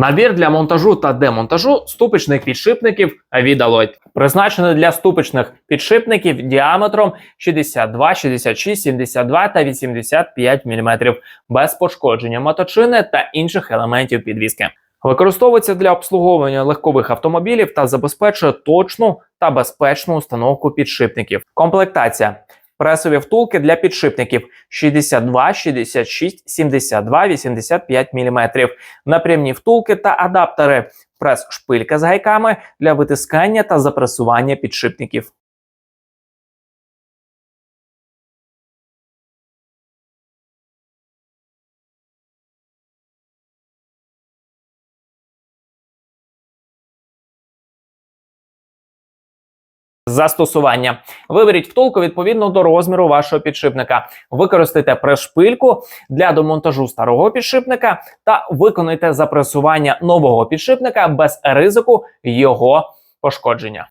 Набір для монтажу та демонтажу ступичних підшипників від. Призначений для ступичних підшипників діаметром 62, 66, 72 та 85 мм без пошкодження моточини та інших елементів підвіски. Використовується для обслуговування легкових автомобілів та забезпечує точну та безпечну установку підшипників. Комплектація. Пресові втулки для підшипників 62, 66, 72, 85 мм. Напрямні втулки та адаптери. Прес-шпилька з гайками для витискання та запресування підшипників. Застосування. Виберіть втулку відповідно до розміру вашого підшипника. Використайте прес-шпильку для домонтажу старого підшипника та виконайте запресування нового підшипника без ризику його пошкодження.